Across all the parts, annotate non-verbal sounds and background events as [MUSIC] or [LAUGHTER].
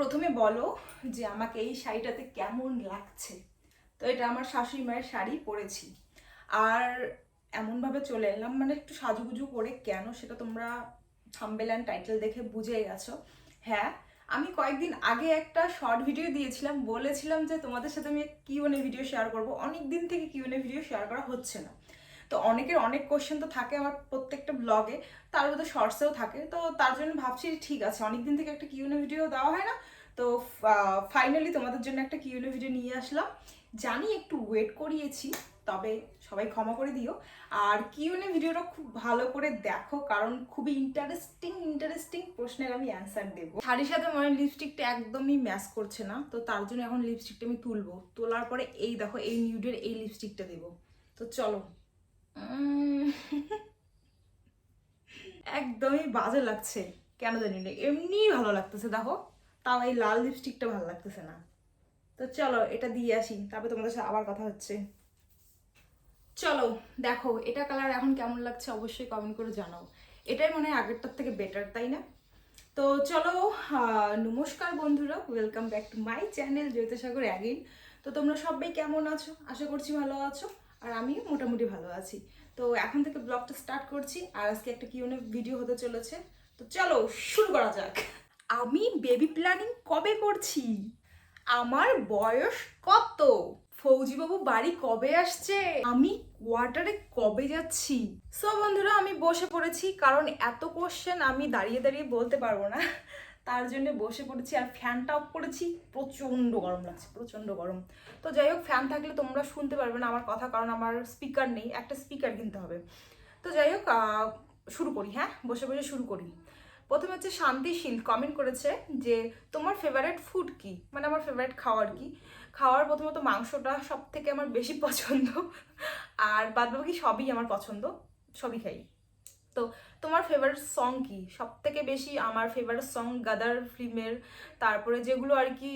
প্রথমে বলো যে আমাকে এই শাড়িটাতে কেমন লাগছে। তো এটা আমার শাশুড়ি মায়ের শাড়ি পরেছি। আর এমনভাবে চলে এলাম মানে একটু সাজুগুজু করে কেন সেটা তোমরা থাম্বেল অ্যান্ড টাইটেল দেখে বুঝে গেছো। হ্যাঁ আমি কয়েকদিন আগে একটা শর্ট ভিডিও দিয়েছিলাম, বলেছিলাম যে তোমাদের সাথে আমি কিউএনএ ভিডিও শেয়ার করব। অনেক দিন থেকে কিউএনএ ভিডিও শেয়ার করা হচ্ছে না। তো অনেকের অনেক কোশ্চেন তো থাকে আমার প্রত্যেকটা ব্লগে তার মধ্যে শর্টসেও থাকে। তো তার জন্য ভাবছি ঠিক আছে অনেক দিন থেকে একটা কিউএনএ ভিডিও দেওয়া হয় না। তো ফাইনালি তোমাদের জন্য একটা কিউএনএ ভিডিও নিয়ে আসলাম। জানি একটু ওয়েট করিয়েছি, তবে সবাই ক্ষমা করে দিও। আর কিউএনএ ভিডিওটা খুব ভালো করে দেখো, কারণ খুবই ইন্টারেস্টিং ইন্টারেস্টিং প্রশ্নের আমি অ্যান্সার দেবো। শাড়ির সাথে মনে লিপস্টিকটা একদমই ম্যাচ করছে না, তো তার জন্য এখন লিপস্টিকটা আমি তুলবো। তোলার পরে এই দেখো, এই নিউডের এই লিপস্টিকটা দেবো। তো চলো। একদমই বাজে লাগছে, কেন জানি না, এমনিই ভালো লাগতেছে, দেখো। তাও এই লাল লিপস্টিকটা ভালো লাগতেছে না। তো চলো, এটা দিয়ে আসি, তারপরে তোমাদের সাথে আবার কথা হচ্ছে। চলো, দেখো, এটা কালার এখন কেমন লাগছে অবশ্যই কমেন্ট করে জানাও। এটাই মনে হয় আগেরটার থেকে বেটার তাই না? তো চলো নমস্কার বন্ধুরা welcome back to my channel Jyotisagar again তো তোমরা সবাই কেমন আছো? আশা করছি ভালো আছো, আর আমিও মোটামুটি ভালো আছি। তো এখন থেকে ব্লগটা স্টার্ট করছি, আর আজকে একটা কিউনে ভিডিও হতে চলেছে। তো চলো, শুরু করা যাক। আমি বেবি প্ল্যানিং কবে করছি? আমার বয়স কত? ফৌজিবাবু বাড়ি কবে আসছে? আমি কোয়ার্টারে কবে যাচ্ছি? সো বন্ধুরা, আমি বসে পড়েছি, কারণ এত কোশ্চেন আমি দাঁড়িয়ে দাঁড়িয়ে বলতে পারব না। তার জন্য বসে পড়েছি আর ফ্যানটা অফ করেছি। প্রচণ্ড গরম লাগছে, প্রচণ্ড গরম। তো যাই হোক ফ্যান থাকলে তোমরা শুনতে পারবে না আমার কথা, কারণ আমার স্পিকার নেই। একটা স্পিকার কিনতে হবে। তো যাই হোক শুরু করি হ্যাঁ? বসে বসে শুরু করি। প্রথমে হচ্ছে শান্তিশীল কমেন্ট করেছে যে, তোমার ফেভারিট ফুড কি? মানে আমার ফেভারিট খাওয়ার কি? খাওয়ার প্রথমত মাংসটা সব থেকে আমার বেশি [LAUGHS] পছন্দ। আর বাদ বাকি সবই আমার পছন্দ। সবই খাই। তো, তোমার ফেভারিট সং কি? সব থেকে বেশি আমার ফেভারিট সং গাদার ফিল্মের। তারপরে যেগুলো আর কি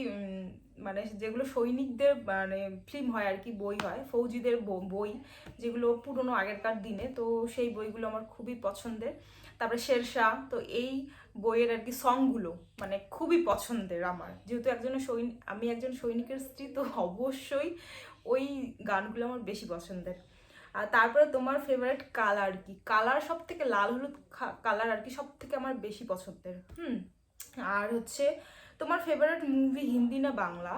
মানে যেগুলো সৈনিকদের মানে ফিল্ম হয় আর কি, বই হয়, ফৌজিদের বই, যেগুলো পুরনো আগেরকার দিনে, তো সেই বইগুলো আমার খুবই পছন্দের। তারপরে শেরশাহ তো এই বইয়ের আর কি সংগুলো মানে খুবই পছন্দের আমার। যেহেতু একজন সৈনিক আমি একজন সৈনিকের স্ত্রী, তো অবশ্যই ওই গানগুলো আমার বেশি পছন্দের। আর তারপরে তোমার ফেভারিট কালার কি? কালার সব থেকে লাল হলুদ কালার আর কি সব থেকে আমার বেশি পছন্দের। হুম, আর হচ্ছে তোমার ফেভারিট মুভি হিন্দি না বাংলা?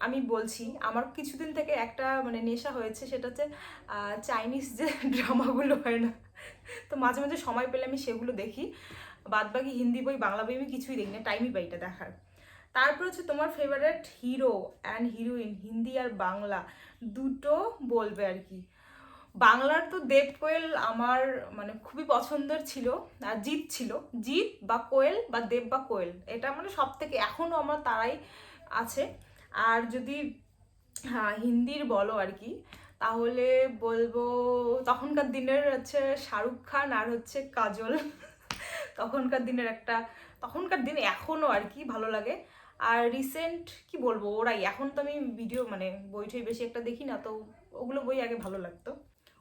আমি বলছি, আমার কিছুদিন থেকে একটা মানে নেশা হয়েছে, সেটা হচ্ছে চাইনিজ যে [LAUGHS] ড্রামাগুলো হয় না তো মাঝে মাঝে সময় পেলে আমি সেগুলো দেখি। বাদ বাকি হিন্দি বই, বাংলা বই আমি কিছুই দেখি না টাইমই পাই এটা দেখার। তারপর হচ্ছে তোমার favourite hero and heroine Hindi আর বাংলা, দুটো বলবে আর কি। বাংলার তো দেব কোয়েল আমার মানে খুবই পছন্দের ছিল, আর জিৎ ছিল। জিৎ বা কোয়েল বা দেব বা কোয়েল, এটা মানে সব থেকে এখনও আমার তারাই আছে। আর যদি হ্যাঁ হিন্দির বলো আর কি তাহলে বলব তখনকার দিনের হচ্ছে শাহরুখ খান আর হচ্ছে কাজল। [LAUGHS] তখনকার দিনের একটা, তখনকার দিনে এখনও আর কি ভালো লাগে। আর রিসেন্ট কি বলব, ওরাই, এখন তো আমি ভিডিও মানে বইটই বেশি একটা দেখি না, তো ওগুলো বই আগে ভালো লাগতো।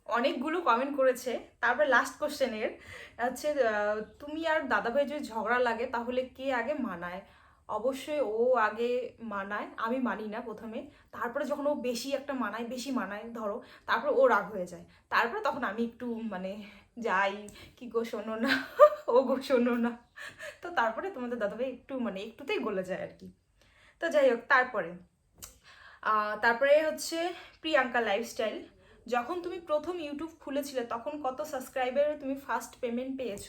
অনেকগুলো কমেন্ট করেছে। তারপরে লাস্ট কোশ্চেনের হচ্ছে তুমি আর দাদাভাই যদি ঝগড়া লাগে, তাহলে কে আগে মানায়? অবশ্যই ও আগে মানায়, আমি মানি না প্রথমে। তারপরে যখন ও বেশি একটা মানায়, বেশি মানায়, ধরো, তারপরে ও রাগ হয়ে যায়। তারপরে তখন আমি একটু মানে যাই, কি গো শোনো না, ও গো শোনো না। তো তারপরে তোমাদের দাদাভাই একটু মানে একটুতেই গলে যায় আর কি। তো যাই হোক, তারপরে তারপরে হচ্ছে প্রিয়াঙ্কা লাইফস্টাইল যখন তুমি প্রথম ইউটিউব খুলেছিলে, তখন কত সাবস্ক্রাইবারে তুমি ফার্স্ট পেমেন্ট পেয়েছ?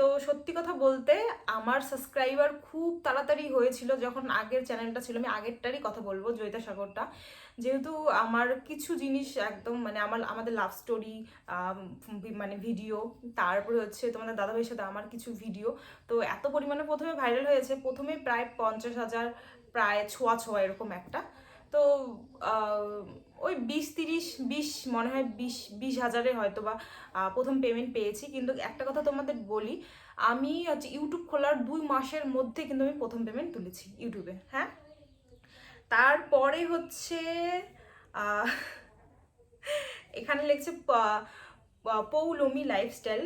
তো সত্যি কথা বলতে আমার সাবস্ক্রাইবার খুব তাড়াতাড়ি হয়েছিল যখন আগের চ্যানেলটা ছিল। আমি আগেরটারই কথা বলব জয়িতা সাগরটা। যেহেতু আমার কিছু জিনিস একদম মানে আমার, আমাদের লাভ স্টোরি মানে ভিডিও তারপরে হচ্ছে তোমাদের দাদাভাইয়ের সাথে আমার কিছু ভিডিও তো এত পরিমাণে প্রথমে ভাইরাল হয়েছে। প্রথমে প্রায় পঞ্চাশ হাজার, প্রায় ছোঁয়া ছোঁয়া এরকম একটা। তো ওই বিশ তিরিশ, বিশ মনে হয় বিশ বিশ হাজারে হয়তো বা প্রথম পেমেন্ট পেয়েছি। কিন্তু একটা কথা তোমাদের বলি, আমি হচ্ছে ইউটিউব খোলার দুই মাসের মধ্যে কিন্তু আমি প্রথম পেমেন্ট তুলেছি ইউটিউবে হ্যাঁ? তারপরে হচ্ছে এখানে লিখছে পৌলমি লাইফস্টাইল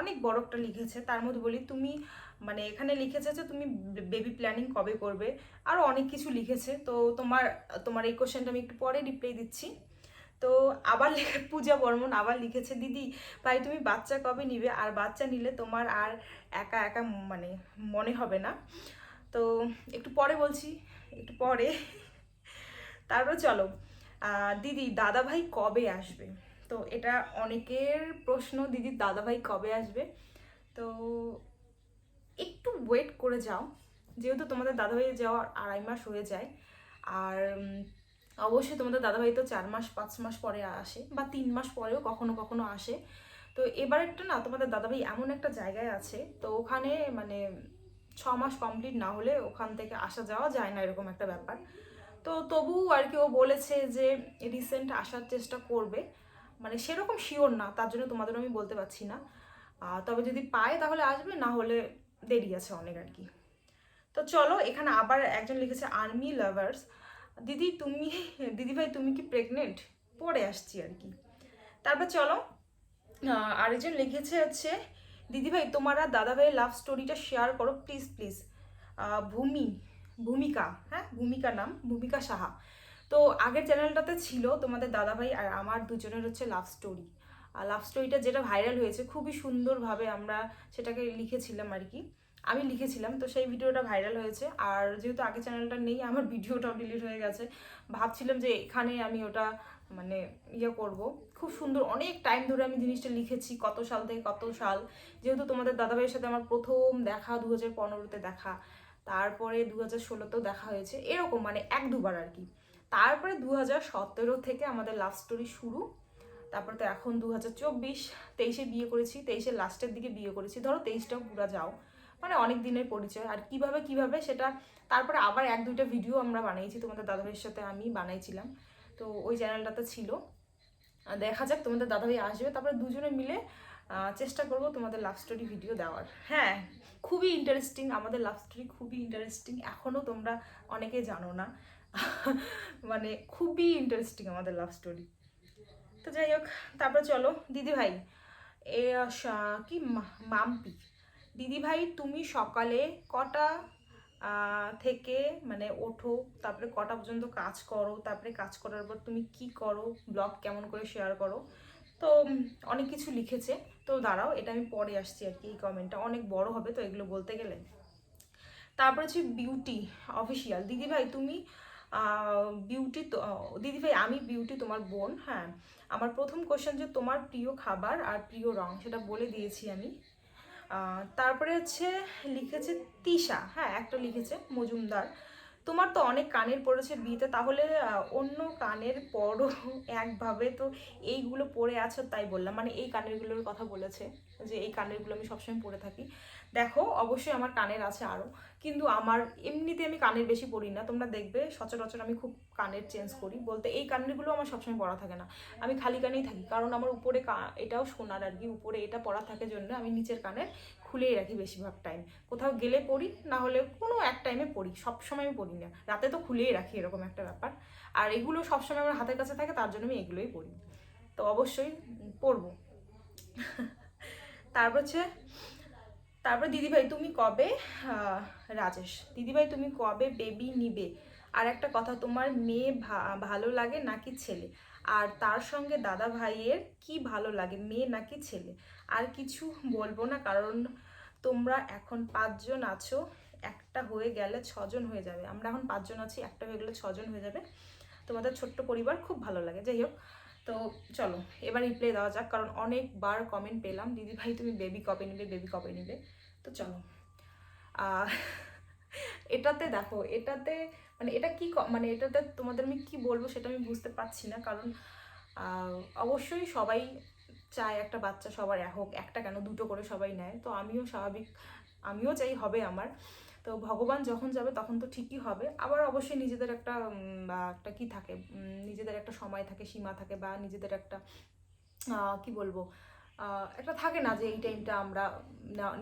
অনেক বড় একটা লিখেছে। তার মধ্যে বলি, তুমি মানে এখানে লিখেছে যে তুমি বেবি প্ল্যানিং কবে করবে? আরও অনেক কিছু লিখেছে। তো তোমার তোমার এই কোশ্চেনটা আমি একটু পরে রিপ্লাই দিচ্ছি। তো আবার পূজা বর্মন আবার লিখেছে, দিদি, ভাই, তুমি বাচ্চা কবে নিবে? আর বাচ্চা নিলে তোমার আর একা একা মানে মনে হবে না। তো একটু পরে বলছি, একটু পরে। তারপর চলো। দিদি, দাদাভাই কবে আসবে? তো এটা অনেকের প্রশ্ন দিদির দাদাভাই কবে আসবে? তো একটু ওয়েট করে যাও। যেহেতু তোমাদের দাদাভাই যাওয়ার আড়াই মাস হয়ে যায়, আর অবশ্যই তোমাদের দাদাভাই তো চার মাস, পাঁচ মাস পরে আসে, বা তিন মাস পরেও কখনো কখনো আসে। তো এবার এবারেরটা না, তোমাদের দাদাভাই এমন একটা জায়গায় আছে, তো ওখানে মানে ছ মাস কমপ্লিট না হলে ওখান থেকে আসা যাওয়া যায় না, এরকম একটা ব্যাপার। তো তবু আর কি ও বলেছে যে রিসেন্ট আসার চেষ্টা করবে। মানে সেরকম শিওর না, তার জন্য তোমাদের আমি বলতে পারছি না। তবে যদি পায় তাহলে আসবে, না হলে দেরি আছে অনেক আর কি। তো চলো, এখানে আবার একজন লিখেছে, আর্মি লাভার্স, দিদি তুমি, দিদি ভাই তুমি কি প্রেগনেন্ট পরে আসছি আর কি। তারপর চলো আরেকজন লিখেছে হচ্ছে, দিদি ভাই, তোমার আর দাদা ভাইয়ের লাভ স্টোরিটা শেয়ার করো প্লিজ প্লিজ ভূমি, ভূমিকা হ্যাঁ? ভূমিকা নাম, ভূমিকা সাহা। তো আগের চ্যানেলটাতে ছিল তোমাদের দাদাভাই আর আমার দুজনের হচ্ছে লাভ স্টোরি আর লাভ স্টোরিটা যেটা ভাইরাল হয়েছে, খুবই সুন্দরভাবে আমরা সেটাকে লিখেছিলাম আর কি। আমি লিখেছিলাম, তো সেই ভিডিওটা ভাইরাল হয়েছে। আর যেহেতু আগে চ্যানেলটা নেই, আমার ভিডিওটাও ডিলিট হয়ে গেছে। ভাবছিলাম যে এখানে আমি ওটা মানে ইয়ে করব। খুব সুন্দর, অনেক টাইম ধরে আমি জিনিসটা লিখেছি, কত সাল থেকে কত সাল। যেহেতু তোমাদের দাদাভাইয়ের সাথে আমার প্রথম দেখা দু হাজার পনেরোতে দেখা, তারপরে দু হাজার ষোলোতেও দেখা হয়েছে, এরকম মানে এক দুবার আর কি। তারপরে দু হাজার সতেরো থেকে আমাদের লাভ স্টোরি শুরু, তারপরে তো এখন দু হাজার চব্বিশ, তেইশে বিয়ে করেছি, তেইশের লাস্টের দিকে বিয়ে করেছি। ধরো তেইশটাও পুরা যাও। মানে অনেক দিনের পরিচয়। আর কীভাবে কীভাবে সেটা তারপরে আবার এক, দুইটা ভিডিও আমরা বানিয়েছি, তোমাদের দাদাভাইয়ের সাথে আমি বানাইছিলাম। তো ওই চ্যানেলটাতে ছিল। দেখা যাক তোমাদের দাদাভাই আসবে। তারপরে দুজনে মিলে চেষ্টা করব তোমাদের লাভ স্টোরি ভিডিও দেওয়ার। হ্যাঁ খুবই ইন্টারেস্টিং আমাদের লাভ স্টোরি খুবই ইন্টারেস্টিং এখনও তোমরা অনেকে জানো না। [LAUGHS] মানে খুবই ইন্টারেস্টিং আমাদের লাভ স্টোরি তো যাই হোক, তারপরে চলো দিদি ভাই এ কি মাম্পি। দিদি ভাই তুমি সকালে কটা থেকে মানে ওঠো, তারপরে কটা পর্যন্ত কাজ করো, তারপরে কাজ করার পর তুমি কি করো, ব্লগ কেমন করে শেয়ার করো? তো অনেক কিছু লিখেছে, তো দাঁড়াও, এটা আমি পরে আসছি আর কি এই কমেন্টটা অনেক বড় হবে তো এগুলো বলতে গেলে। তারপরে হচ্ছে বিউটি অফিসিয়াল দিদিভাই, তুমি বিউটি দিদি ভাই আমি বিউটি তোমার বোন হ্যাঁ। আমার প্রথম কোশ্চেন যে তোমার প্রিয় খাবার আর প্রিয় রং, সেটা বলে দিয়েছি আমি। তারপরে হচ্ছে লিখেছে তিশা হ্যাঁ একটা লিখেছে মজুমদার। তোমার তো অনেক কানের পড়েছে বিয়েতে, তাহলে অন্য কানের পরও একভাবে। তো এইগুলো পরে আছো তাই বললাম। মানে এই কানেরগুলোর কথা বলেছে যে এই কানেরগুলো আমি সবসময় পরে থাকি। দেখো, অবশ্যই আমার কানের আছে আরও কিন্তু আমার এমনিতে আমি কানের বেশি পরি না। তোমরা দেখবে, সচরাচর আমি খুব কানের চেঞ্জ করি। বলতে এই কানেরগুলো আমার সবসময় পরা থাকে না। আমি খালি কানেই থাকি। কারণ আমার উপরে কা- এটাও সোনার আর কি। উপরে এটা পরা থাকে জন্য আমি নিচের কানের খুলেই রাখি বেশিরভাগ টাইম কোথাও গেলে পড়ি, না হলে কোনো এক টাইমে পরি সবসময় আমি পরি না। রাতে তো খুলেই রাখি এরকম একটা ব্যাপার। আর এগুলো সবসময় আমার হাতের কাছে থাকে, তার জন্য আমি এগুলোই পড়ি। তো অবশ্যই পরবো তারপর হচ্ছে, তারপর দিদিভাই, তুমি কবে রাজেশ? দিদিভাই, তুমি কবে বেবি নিবে? আর একটা কথা, তোমার মেয়ে ভালো লাগে নাকি ছেলে? আর তার সঙ্গে দাদা ভাইয়ের কি ভালো লাগে, মেয়ে নাকি ছেলে? আর কিছু বলব না, কারণ তোমরা এখন পাঁচজন আছো, একটা হয়ে গেলে ছজন হয়ে যাবে। আমরা এখন পাঁচজন আছি, একটা হয়ে গেলে ছজন হয়ে যাবে। তোমাদের ছোট্ট পরিবার খুব ভালো লাগে, যাই হোক। তো চলো, এবার রিপ্লাই দেওয়া যাক, কারণ অনেকবার কমেন্ট পেলাম। দিদি ভাই তুমি বেবি কবে নিবে বেবি কবে নিবে? তো চলো। এটাতে দেখো, এটাতে মানে এটা ক- মানে এটাতে তোমাদের আমি কি বলব সেটা আমি বুঝতে পারছি না, কারণ অবশ্যই সবাই চায় একটা বাচ্চা সবার হোক, একটা কেন দুটো করে সবাই নেয়। তো আমিও স্বাভাবিক, আমিও চাই হবে আমার। তো ভগবান যখন যাবে তখন তো ঠিকই হবে। আবার অবশ্যই নিজেদের একটা বা একটা কি থাকে নিজেদের একটা সময় থাকে, সীমা থাকে, বা নিজেদের একটা কি বলব একটা থাকে না যে এই টাইমটা আমরা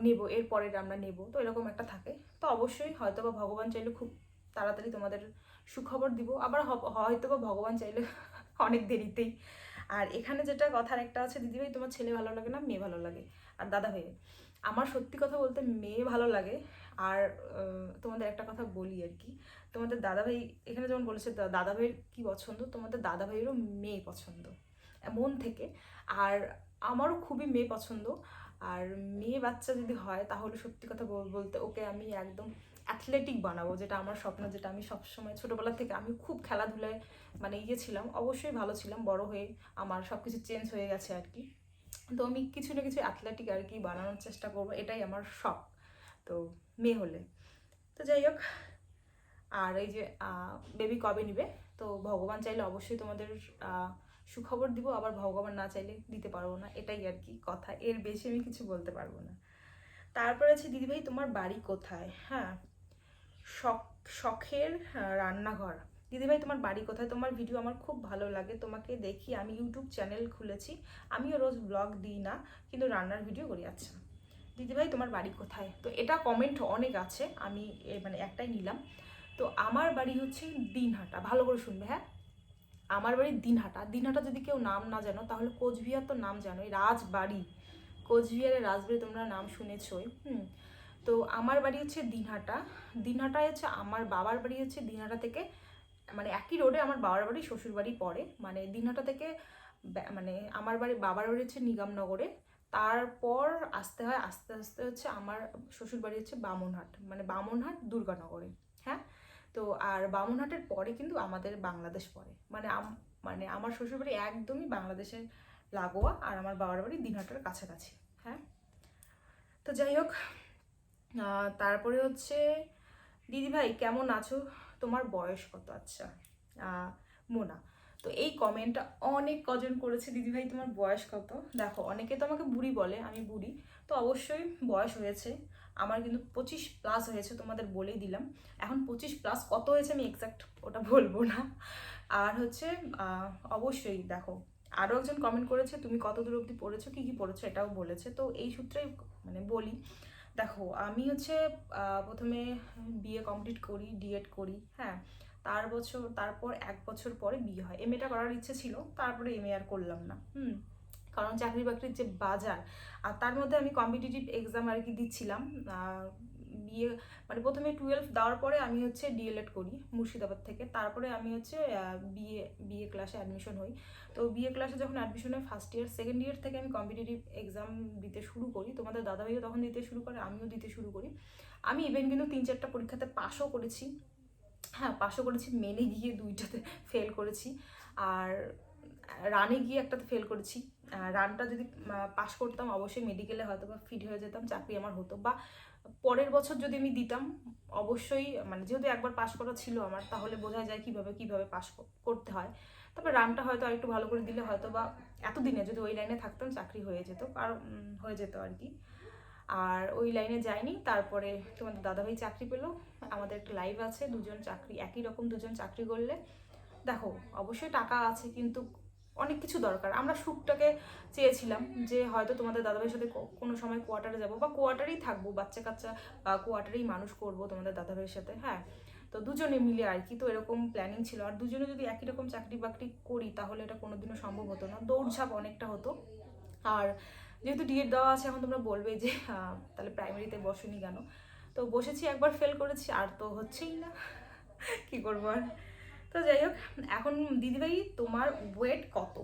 নেব, এর পরের আমরা নেব, তো এরকম একটা থাকে। তো অবশ্যই হয়তো বা ভগবান চাইলে খুব তাড়াতাড়ি তোমাদের সুখবর দিব। আবার হয়তো বা ভগবান চাইলে অনেক দেরিতেই আর এখানে যেটা কথার একটা আছে, দিদিভাই, তোমার ছেলে ভালো লাগে না, মেয়ে ভালো লাগে। আর দাদা ভাই আমার সত্যি কথা বলতে মেয়ে ভালো লাগে। আর তোমাদের একটা কথা বলি আর কি, তোমাদের দাদাভাই, এখানে যেমন বলেছে দাদাভাইয়ের কি পছন্দ? তোমাদের দাদাভাইয়েরও মেয়ে পছন্দ মন থেকে। আর আমারও খুবই মেয়ে পছন্দ। আর মেয়ে বাচ্চা যদি হয়, তাহলে সত্যি কথা বলতে ওকে আমি একদম অ্যাথলেটিক বানাবো, যেটা আমার স্বপ্ন, যেটা আমি সবসময় ছোটোবেলা থেকে আমি খুব খেলাধুলায় মানে ইয়ে ছিলাম, অবশ্যই ভালো ছিলাম, বড় হয়ে আমার সব কিছু চেঞ্জ হয়ে গেছে আর কি। তো আমি কিছু না কিছু অ্যাথলেটিক আর কি বানানোর চেষ্টা করব, এটাই আমার শখ, তো মেয়ে হলে। তো যাই হোক, আর এই যে বেবি কবে নিবে? তো ভগবান চাইলে অবশ্যই তোমাদের সুখবর দিব, আবার ভগবান না চাইলে দিতে পারব না, এটাই আর কি কথা, এর বেশি আমি কিছু বলতে পারব না। তারপরে আছে, দিদিভাই, তোমার বাড়ি কোথায়? হ্যাঁ শখ, শখের রান্নাঘর। দিদিভাই, তোমার বাড়ি কোথায়? তোমার ভিডিও আমার খুব ভালো লাগে। তোমাকে দেখি। আমি ইউটিউব চ্যানেল খুলেছি। আমিও রোজ ব্লগ দিই না, কিন্তু রান্নার ভিডিও করি। আচ্ছা দিদিভাই, তোমার বাড়ি কোথায়? তো এটা কমেন্ট অনেক আছে। আমি মানে একটাই নিলাম। তো আমার বাড়ি হচ্ছে দিনহাটা। ভালো করে শুনবে হ্যাঁ? আমার বাড়ি দিনহাটা। দিনহাটা যদি কেউ নাম না জানো, তাহলে কোচবিহার তো নাম জানোই। রাজবাড়ি। কোচবিহারের রাজবাড়ি তোমরা নাম শুনেছই। হুম। তো আমার বাড়ি হচ্ছে দিনহাটা। দিনহাটায় হচ্ছে আমার বাবার বাড়ি হচ্ছে দিনহাটা থেকে মানে একই রোডে আমার বাবার বাড়ি, শ্বশুর বাড়ি পড়ে। মানে দিনহাটা থেকে মানে আমার বাড়ি, বাবার বাড়ি হচ্ছে নিগমনগরে। তারপর আসতে হয়, আস্তে আস্তে হচ্ছে আমার শ্বশুর বাড়ি হচ্ছে বামনহাট। মানে বামনহাট দুর্গানগরে হ্যাঁ? তো আর বামনহাটের পরে কিন্তু আমাদের বাংলাদেশ পড়ে। মানে মানে আমার শ্বশুর বাড়ি একদমই বাংলাদেশের লাগোয়া আর আমার বাবার বাড়ি দিনহাটার কাছাকাছি হ্যাঁ? তো যাই হোক তারপরে হচ্ছে, দিদিভাই কেমন আছো? তোমার বয়স কত? আচ্ছা মোনা। তো এই কমেন্টটা অনেক কজন করেছে। দিদিভাই, তোমার বয়স কত? দেখো, অনেকে তো আমাকে বুড়ি বলে, আমি বুড়ি। তো অবশ্যই বয়স হয়েছে। আমার কিন্তু পঁচিশ প্লাস হয়েছে, তোমাদের বলেই দিলাম। এখন পঁচিশ প্লাস কত হয়েছে আমি এক্সাক্ট ওটা বলব না। আর হচ্ছে অবশ্যই দেখো আরও একজন কমেন্ট করেছে, তুমি কত দূর অবধি পড়েছো, কী কী পড়েছো এটাও বলেছে। তো এই সূত্রেই মানে বলি দেখো, আমি হচ্ছে প্রথমে বিএ কমপ্লিট করি ডিএড করি হ্যাঁ? তার বছর, তারপর এক বছর পরে বিয়ে হয়। এম এটা করার ইচ্ছে ছিল, তারপরে এম আর করলাম না, হুম? কারণ চাকরি বাকরির যে বাজার, আর তার মধ্যে আমি কম্পিটিটিভ এক্সাম আর কি দিচ্ছিলাম বিয়ে মানে প্রথমে টুয়েলভ দেওয়ার পরে আমি হচ্ছে ডিএলএড করি মুর্শিদাবাদ থেকে। তারপরে আমি হচ্ছে বিএ বিএ ক্লাসে অ্যাডমিশন হই। তো বিএ ক্লাসে যখন অ্যাডমিশন হয় ফার্স্ট ইয়ার সেকেন্ড ইয়ার থেকে আমি কম্পিটিটিভ এক্সাম দিতে শুরু করি। তোমাদের দাদাভাইও তখন দিতে শুরু করে, আমিও দিতে শুরু করি। আমি ইভেন কিন্তু তিন চারটা পরীক্ষাতে পাশও করেছি। হ্যাঁ পাশও করেছি মেনে গিয়ে দুইটাতে ফেল করেছি। আর রানে গিয়ে একটাতে ফেল করেছি। রানটা যদি পাশ করতাম, অবশ্যই মেডিকেলে হয়তো বা ফিট হয়ে যেতাম, চাকরি আমার হতো। বা পরের বছর যদি আমি দিতাম, অবশ্যই মানে যেহেতু একবার পাস করা ছিল আমার, তাহলে বোঝা যায় কীভাবে কীভাবে পাস করতে হয়। তবে রানটা হয়তো আরেকটু ভালো করে দিলে হয়তো বা এতদিনে যদি ওই লাইনে থাকতাম, চাকরি হয়ে যেত আর হয়ে যেত আর কি। আর ওই লাইনে যাইনি, তারপরে তোমাদের দাদাভাই চাকরি পেল, আমাদের একটা লাইভ আছে, দুজন চাকরি, একই রকম দুজন চাকরি করলে। দেখো, অবশ্যই টাকা আছে, কিন্তু অনেক কিছু দরকার। আমরা সুখটাকে চেয়েছিলাম যে হয়তো তোমাদের দাদাভাইয়ের সাথে কোনো সময় কোয়ার্টারে যাব বা কোয়ার্টারেই থাকব, বাচ্চা কাচ্চা বা কোয়ার্টারেই মানুষ করব তোমাদের দাদাভাইয়ের সাথে হ্যাঁ। তো দুজনে মিলে আর কি, তো এরকম প্ল্যানিং ছিল। আর দুজনে যদি একই রকম চাকরি বাকরি করি তাহলে এটা কোনোদিনও সম্ভব হতো না। দৌড়ঝাঁপ অনেকটা হতো। আর যেহেতু ডিএড দেওয়া আছে, এখন তোমরা বলবে যে তাহলে প্রাইমারিতে বসনি কেন? তো বসেছি, একবার ফেল করেছি, আর তো হচ্ছেই না। কি করব আর? তো যাই হোক, এখন দিদিভাই, তোমার ওয়েট কত?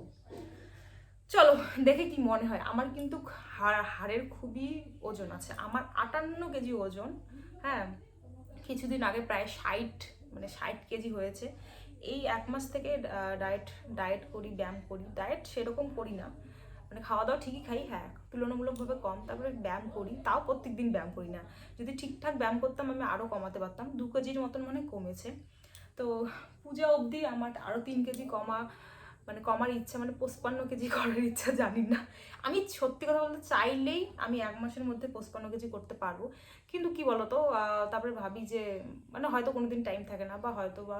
চলো, দেখে কি মনে হয়। আমার কিন্তু হাড়, হাড়ের খুবই ওজন আছে। আমার আটান্ন কেজি ওজন হ্যাঁ? কিছুদিন আগে প্রায় ষাট মানে ষাট কেজি হয়েছে। এই এক মাস থেকে ডায়েট ডায়েট করি, ব্যায়াম করি। ডায়েট সেরকম করি না। মানে খাওয়া দাওয়া ঠিকই খাই হ্যাঁ তুলনামূলকভাবে কম। তারপরে ব্যায়াম করি, তাও প্রত্যেক দিন ব্যায়াম করি না। যদি ঠিকঠাক ব্যায়াম করতাম, আমি আরও কমাতে পারতাম। দু কেজির মতন মানে কমেছে। তো পূজা অবধি আমার আরও তিন কেজি কমা মানে কমার ইচ্ছা মানে পঁচপান্ন কেজি করার ইচ্ছা, জানি না। আমি সত্যি কথা বলতে চাইলেই আমি এক মাসের মধ্যে পঁচপান্ন কেজি করতে পারব। কিন্তু কি বলতো তারপরে ভাবি যে মানে হয়তো কোনো দিন টাইম থাকে না, বা হয়তো বা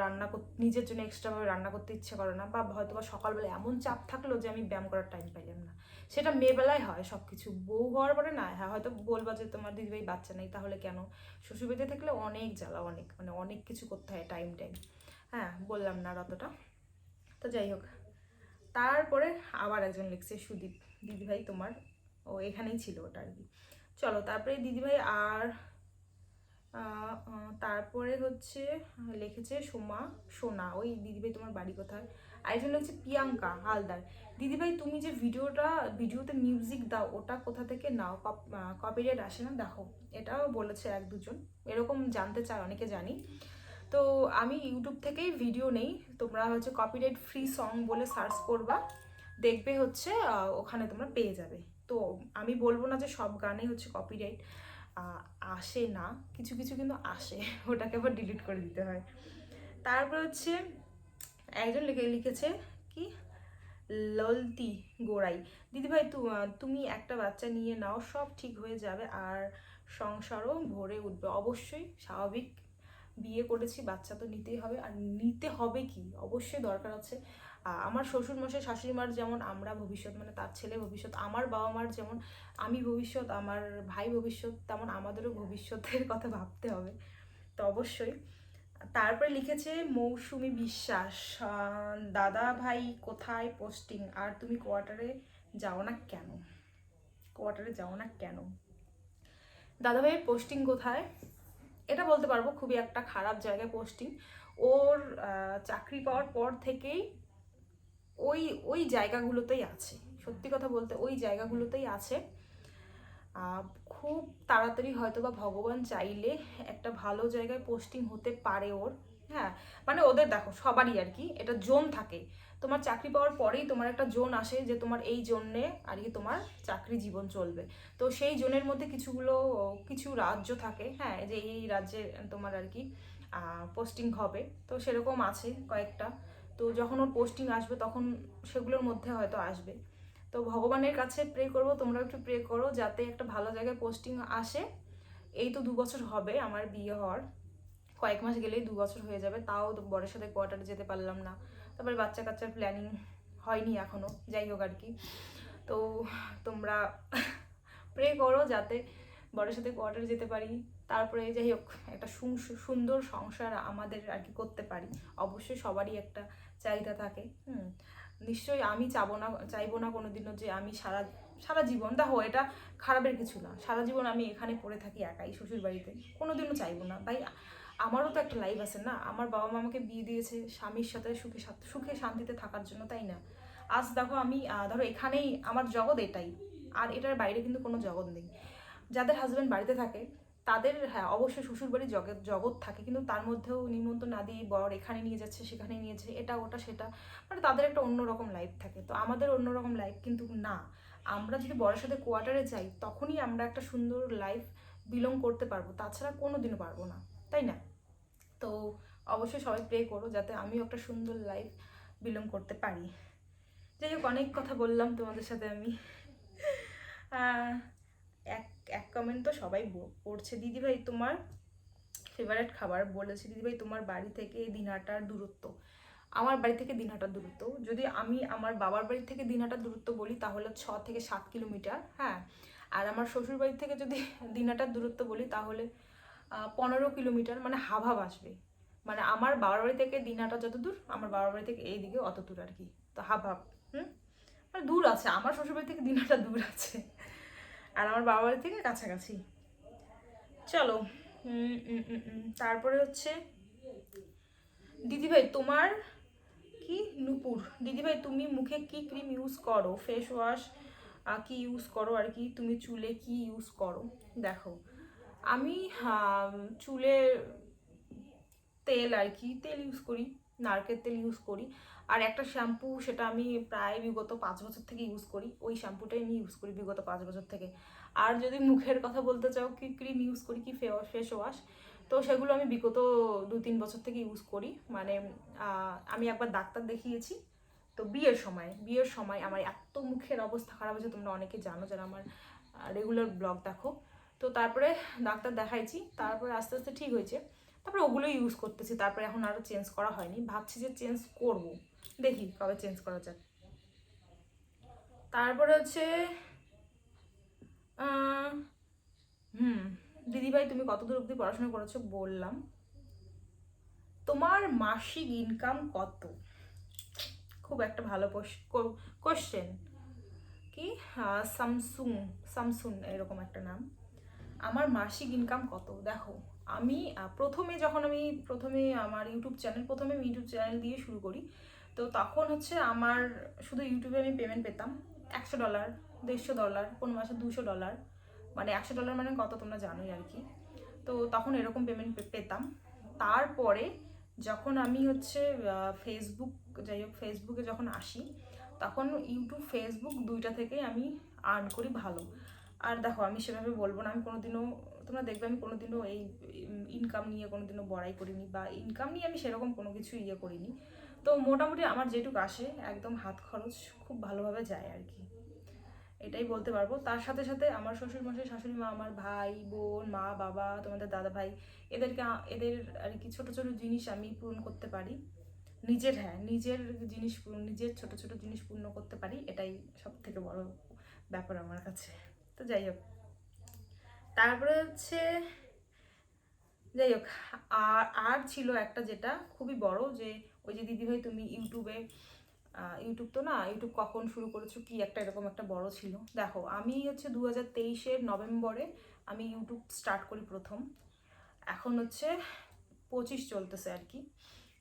রান্না নিজের জন্য এক্সট্রাভাবে রান্না করতে ইচ্ছে করে না, বা হয়তো বা সকালবেলা এমন চাপ থাকল যে আমি ব্যায়াম করার টাইম পাইলাম না। সেটা মেয়েবেলায় হয় সব কিছু বউ হওয়ার পরে না হ্যাঁ হয়তো বলবা যে তোমার দিদিভাই বাচ্চা নেই, তাহলে কেন? শ্বশুরবাড়িতে থাকলে অনেক জ্বালা, অনেক মানে অনেক কিছু করতে হয় টাইম টাইম হ্যাঁ বললাম না অতটা তো যাই হোক, তারপরে আবার একজন লিখছে, সুদীপ, দিদিভাই তোমার, ও এখানেই ছিল ওটা আর কি। চলো, তারপরে দিদিভাই আর তারপরে হচ্ছে, লিখেছে সোমা, সোনা, ওই দিদিভাই তোমার বাড়ি কোথায়? আরেকজন লিখছে প্রিয়াঙ্কা হালদার। দিদিভাই, তুমি যে ভিডিওটা, ভিডিওতে মিউজিক দাও, ওটা কোথা থেকে নাও? কপিরাইট আসে না? দেখো, এটাও বলেছে এক, দুজন। এরকম জানতে চায়, অনেকে জানি। তো আমি ইউটিউব থেকেই ভিডিও নেই। তোমরা হচ্ছে কপিরাইট ফ্রি সং বলে সার্চ করবা। দেখবে হচ্ছে ওখানে তোমরা পেয়ে যাবে। তো আমি বলব না যে সব গানে হচ্ছে কপিরাইট আসে না। কিছু কিছু কিন্তু আসে। [LAUGHS] ওটাকে আবার ডিলিট করে দিতে হয়। তারপর হচ্ছে একজন লিখে, লিখেছে কি? ললতি গোড়াই। দিদিভাই তুমি একটা বাচ্চা নিয়ে নাও, সব ঠিক হয়ে যাবে আর সংসারও ভরে উঠবে। অবশ্যই স্বাভাবিক বিয়ে করেছি, বাচ্চা তো নিতেই হবে। আর নিতে হবে কি? অবশ্যই দরকার আছে। আমার শ্বশুর মশাই শাশুড়ি মার যেমন আমরা ভবিষ্যৎ মানে তার ছেলে ভবিষ্যৎ, আমার বাবা মার যেমন আমি ভবিষ্যৎ, আমার ভাই ভবিষ্যৎ, তেমন আমাদেরও ভবিষ্যতের কথা ভাবতে হবে। তো অবশ্যই তারপরে লিখেছে, মৌসুমি বিশ্বাস দাদা ভাই কোথায় পোস্টিং আর তুমি কোয়ার্টারে যাও না কেন? কোয়ার্টারে যাও না কেন? দাদা ভাইয়ের পোস্টিং কোথায়? এটা বলতে পারব, খুবই একটা খারাপ জায়গায় পোস্টিং ওর চাকরি পাওয়ার পর থেকেই ওই ওই জায়গাগুলোতেই আছে। সত্যি কথা বলতে ওই জায়গাগুলোতেই আছে। খুব তাড়াতাড়ি হয়তো বা ভগবান চাইলে একটা ভালো জায়গায় পোস্টিং হতে পারে ওর হ্যাঁ? মানে ওদের দেখো, সবারই আর কি, এটা জোন থাকে। তোমার চাকরি পাওয়ার পরেই তোমার একটা জোন আসে যে তোমার এই জোনে আর কি তোমার চাকরি জীবন চলবে। তো সেই জোনের মধ্যে কিছুগুলো, কিছু রাজ্য থাকে হ্যাঁ? যে এই রাজ্যে তোমার আর কি পোস্টিং হবে। তো সেরকম আছে কয়েকটা। তো যখন ওর পোস্টিং আসবে তখন সেগুলোর মধ্যে হয়তো আসবে। তো ভগবানের কাছে প্রে করব তোমরা একটু প্রে করো যাতে একটা ভালো জায়গায় পোস্টিং আসে। এই তো দু বছর হবে আমার বিয়ে হওয়ার। কয়েক মাস গেলেই দু বছর হয়ে যাবে, তাও বরের সাথে কোয়ার্টারে যেতে পারলাম না। তারপরে বাচ্চা কাচ্চার প্ল্যানিং হয়নি এখনও যাই হোক আর কি। তো তোমরা প্রে করো যাতে বরের সাথে কোয়ার্টারে যেতে পারি। তারপরে যাই হোক, একটা সুন্দর সংসার আমাদের আর কি করতে পারি। অবশ্যই সবারই একটা চাহিদা থাকে, হুম। নিশ্চয়ই আমি চাবো না, চাইব না কোনো দিনও যে আমি সারা সারা জীবন, দেখো এটা খারাপের কিছু না। সারা জীবন আমি এখানে পড়ে থাকি একাই শ্বশুর বাড়িতে কোনো দিনও চাইব না। ভাই, আমারও তো একটা লাইফ আছে না? আমার বাবা মা আমাকে বিয়ে দিয়েছে স্বামীর সাথে সুখে সুখে শান্তিতে থাকার জন্য, তাই না? আজ দেখো আমি ধরো এখানেই আমার জগৎ এটাই। আর এটার বাইরে কিন্তু কোনো জগৎ নেই। যাদের হাজব্যান্ড বাড়িতে থাকে তাদের হ্যাঁ অবশ্যই শ্বশুরবাড়ির জগৎ জগৎ থাকে, কিন্তু তার মধ্যেও নিমন্ত্রণ না দিয়ে বর এখানে নিয়ে যাচ্ছে, সেখানে নিয়েছে এটা, ওটা, সেটা মানে তাদের একটা অন্যরকম লাইফ থাকে। তো আমাদের অন্যরকম লাইফ কিন্তু না। আমরা যদি বরের সাথে কোয়ার্টারে যাই, তখনই আমরা একটা সুন্দর লাইফ বিলং করতে পারব, তাছাড়া কোনো দিনও পারব না, তাই না? তো অবশ্যই সবাই প্রে করো যাতে আমিও একটা সুন্দর লাইফ বিলং করতে পারি। যাই হোক, অনেক কথা বললাম তোমাদের সাথে আমি। এক এক কমেন্ট তো সবাই পড়ছে, দিদিভাই, তোমার ফেভারিট খাবার? বলেছে, দিদিভাই, তোমার বাড়ি থেকে দিনহাটার দূরত্ব। আমার বাড়ি থেকে দিনহাটার দূরত্ব? যদি আমি আমার বাবার বাড়ি থেকে দিনহাটার দূরত্ব বলি, তাহলে ছ থেকে সাত কিলোমিটার। হ্যাঁ আর আমার শ্বশুর বাড়ি থেকে যদি দিনহাটার দূরত্ব বলি, তাহলে পনেরো কিলোমিটার মানে হাভ হাভ আসবে। মানে আমার বাবার বাড়ি থেকে দিনহাটা যত দূর, আমার বাবার বাড়ি থেকে এইদিকে অত দূর আর কি। তো হাভ হাভ হুম? মানে দূর আছে, আমার শ্বশুরবাড়ি থেকে দিনহাটা দূর আছে। আর আমার বাবার বাড়ি থেকে কাছাকাছি। চলো। তারপরে হচ্ছে, দিদিভাই তোমার কি? নুপুর। দিদিভাই, তুমি মুখে কি ক্রিম ইউজ করো? ফেস ওয়াশ কি ইউজ করো? আর কি তুমি চুলে কি ইউজ করো? দেখো, আমি চুলে তেল আর কি, তেল ইউজ করি, নারকেল তেল ইউজ করি। আর একটা শ্যাম্পু সেটা আমি প্রায় বিগত পাঁচ বছর থেকে ইউজ করি। ওই শ্যাম্পুটাই আমি ইউজ করি বিগত পাঁচ বছর থেকে। আর যদি মুখের কথা বলতে চাও, কি ক্রিম ইউজ করি, কি ফেস ওয়াশ তো সেগুলো আমি বিগত দু তিন বছর থেকে ইউজ করি। মানে আমি একবার ডাক্তার দেখিয়েছি, তো বিয়ের সময় বিয়ের সময় আমার এত মুখের অবস্থা খারাপ হয়েছে, তোমরা অনেকে জানো যারা আমার রেগুলার ব্লগ দেখো। তো তারপরে ডাক্তার দেখাইছি, তারপরে আস্তে আস্তে ঠিক হয়েছে। তারপরে ওগুলো ইউজ করতেছি, তারপরে এখন আরও চেঞ্জ করা হয়নি। ভাবছি যে চেঞ্জ করব। দেখি কবে চেঞ্জ করা যাক তারপরে হচ্ছে হুম, দিদিভাই তুমি কত দূর অবধি পড়াশোনা করেছ বললাম। তোমার মাসিক ইনকাম কত? খুব একটা ভালো কোশ্চেন কি সামসুং সামসুন এরকম একটা নাম। আমার মাসিক ইনকাম কত? দেখো, আমি প্রথমে যখন আমি, প্রথমে আমার ইউটিউব চ্যানেল প্রথমে আমি ইউটিউব চ্যানেল দিয়ে শুরু করি তো তখন হচ্ছে আমার শুধু ইউটিউবে আমি পেমেন্ট পেতাম। একশো ডলার দেড়শো ডলার কোনো মাসে দুশো ডলার মানে একশো ডলার মানে কত তোমরা জানোই আর কি। তো তখন এরকম পেমেন্ট পেতাম। তারপরে যখন আমি হচ্ছে ফেসবুক যাই হোক ফেসবুকে যখন আসি, তখন ইউটিউব ফেসবুক দুইটা থেকে আমি আর্ন করি ভালো। আর দেখো, আমি সেভাবে বলব না, আমি কোনোদিনও, তোমরা দেখবে আমি কোনোদিনও এই ইনকাম নিয়ে কোনোদিনও বড়াই করিনি বা ইনকাম নিয়ে আমি সেরকম কোনো কিছু ইয়ে করিনি। তো মোটামুটি আমার যেটুকু আসে, একদম হাত খরচ খুব ভালোভাবে যায় আর কি। এটাই বলতে পারব। তার সাথে সাথে আমার শ্বশুর মশাই শাশুড়ি মা, আমার ভাই, বোন, মা, বাবা, তোমাদের দাদা ভাই, এদেরকে এদের আর কি ছোটো ছোটো জিনিস আমি পূরণ করতে পারি। নিজের হ্যাঁ নিজের জিনিস পূরণ- নিজের ছোট ছোট জিনিস পূর্ণ করতে পারি। এটাই সব থেকে বড় ব্যাপার আমার কাছে। তো যাই হোক। তারপরে হচ্ছে, যাই হোক আর আর ছিল একটা যেটা খুবই বড় যে ওই যে দিদিভাই তুমি ইউটিউবে ইউটিউব তো না, ইউটিউব কখন শুরু করেছ, কি একটা এরকম একটা বড় ছিল। দেখো, আমি হচ্ছে দু হাজার তেইশের নভেম্বরে আমি ইউটিউব স্টার্ট করি প্রথম। এখন হচ্ছে পঁচিশ চলতেছে আর কি।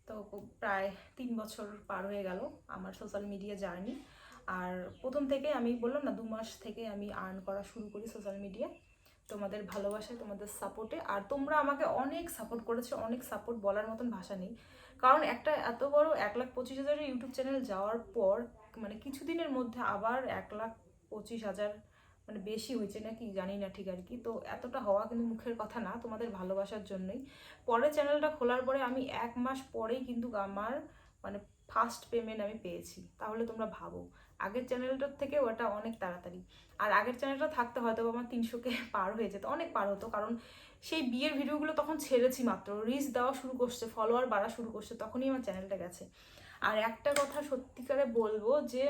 তো প্রায় তিন বছর পার হয়ে গেল আমার সোশ্যাল মিডিয়া জার্নি আর প্রথম থেকে আমি বললাম না, দু মাস থেকে আমি আর্ন করা শুরু করি সোশ্যাল মিডিয়া তোমাদের ভালোবাসায়, তোমাদের সাপোর্টে আর তোমরা আমাকে অনেক সাপোর্ট করেছ, অনেক সাপোর্ট বলার মতন ভাষা নেই। কারণ একটা এত বড় এক লাখ পঁচিশ হাজারের ইউটিউব চ্যানেল যাওয়ার পর মানে কিছুদিনের মধ্যে আবার এক লাখ পঁচিশ হাজার মানে বেশি হয়েছে নাকি জানি না ঠিক আর কি। তো এতটা হওয়া কিন্তু মুখের কথা না তোমাদের ভালোবাসার জন্যই। পরে চ্যানেলটা খোলার পরে আমি এক মাস পরেই কিন্তু আমার মানে ফার্স্ট পেমেন্ট আমি পেয়েছি। তাহলে তোমরা ভাবো, আগের চ্যানেলটার থেকে ওটা অনেক তাড়াতাড়ি। আর আগের চ্যানেলটা থাকতে হয়তো আমার তিনশোকে পার হয়ে যেত, অনেক পার হতো। কারণ সেই বিয়ের ভিডিওগুলো তখন ছেড়েছি মাত্র। রিচ দেওয়া শুরু করছে ফলোয়ার বাড়া শুরু করছে, তখনই আমার চ্যানেলটা গেছে। আর একটা কথা সত্যিকারে বলব যে,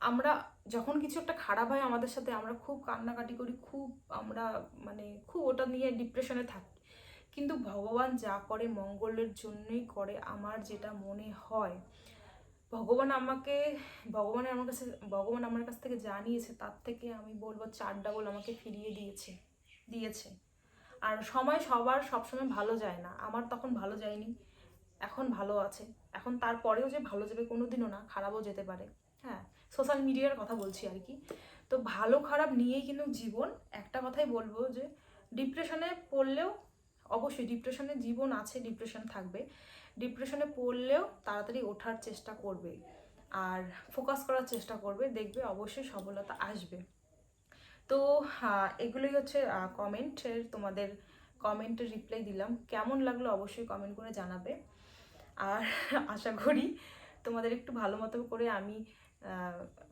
আমরা যখন কিছু একটা খারাপ হয় আমাদের সাথে, আমরা খুব কান্নাকাটি করি, খুব আমরা মানে খুব ওটা নিয়ে ডিপ্রেশনে থাকি। কিন্তু ভগবান যা করে মঙ্গলের জন্যই করে, আমার যেটা মনে হয়, ভগবান আমাকে, ভগবানের আমার কাছে, ভগবান আমার কাছ থেকে জানিয়েছে, তার থেকে আমি বলব চার ডাবল আমাকে ফিরিয়ে দিয়েছে দিয়েছে। আর সময় সবার সবসময় ভালো যায় না। আমার তখন ভালো যায়নি, এখন ভালো আছে। এখন তারপরেও যে ভালো যাবে কোনো দিনও না, খারাপও যেতে পারে। হ্যাঁ সোশ্যাল মিডিয়ার কথা বলছি আর কি। তো ভালো খারাপ নিয়েই কিন্তু জীবন, একটা কথাই বলব যে ডিপ্রেশনে পড়লেও অবশ্যই ডিপ্রেশনে জীবন আছে ডিপ্রেশন থাকবে। ডিপ্রেশনে পড়লেও তাড়াতাড়ি ওঠার চেষ্টা করবে। আর ফোকাস করার চেষ্টা করবে, দেখবে অবশ্যই সফলতা আসবে। তো এগুলোই হচ্ছে কমেন্টের তোমাদের কমেন্টের রিপ্লাই দিলাম। কেমন লাগল অবশ্যই কমেন্ট করে জানাবে। আর [LAUGHS] আশা করি তোমাদের একটু ভালো মতো করে আমি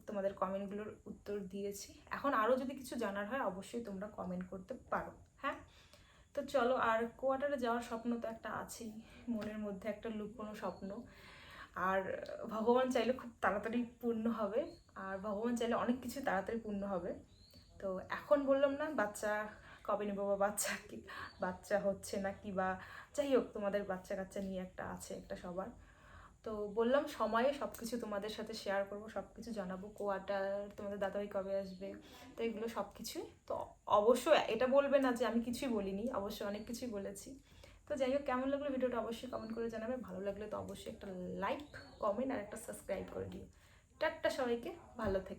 তোমাদের কমেন্টগুলোর উত্তর দিয়েছি। এখন আরও যদি কিছু জানার হয়, অবশ্যই তোমরা কমেন্ট করতে পারো হ্যাঁ? তো চলো, আর কোয়ার্টারে যাওয়ার স্বপ্ন তো একটা আছেই, মনের মধ্যে একটা লুকোনো স্বপ্ন। আর ভগবান চাইলে খুব তাড়াতাড়ি পূর্ণ হবে, আর ভগবান চাইলে অনেক কিছু তাড়াতাড়ি পূর্ণ হবে। তো এখন বললাম না, বাচ্চা কবে নেব বা বাচ্চা কি, বাচ্চা হচ্ছে না কি বা যাই হোক, তোমাদের বাচ্চা কাচ্চা নিয়ে একটা আছে একটা সবার। তো বললাম সময়ে সব কিছু তোমাদের সাথে শেয়ার করব সব কিছু জানাব কোয়াটার তোমাদের দাদাভাই কবে আসবে, তো এগুলো সব কিছুই তো অবশ্যই এটা বলবে না যে আমি কিছুই বলিনি অবশ্যই অনেক কিছুই বলেছি। তো যাই হোক, কেমন লাগল ভিডিওটা অবশ্যই কমেন্ট করে জানাবে, ভালো লাগলে তো অবশ্যই একটা লাইক কমেন্ট আর একটা সাবস্ক্রাইব করে দিও। টাটা সবাইকে, ভালো থেকে।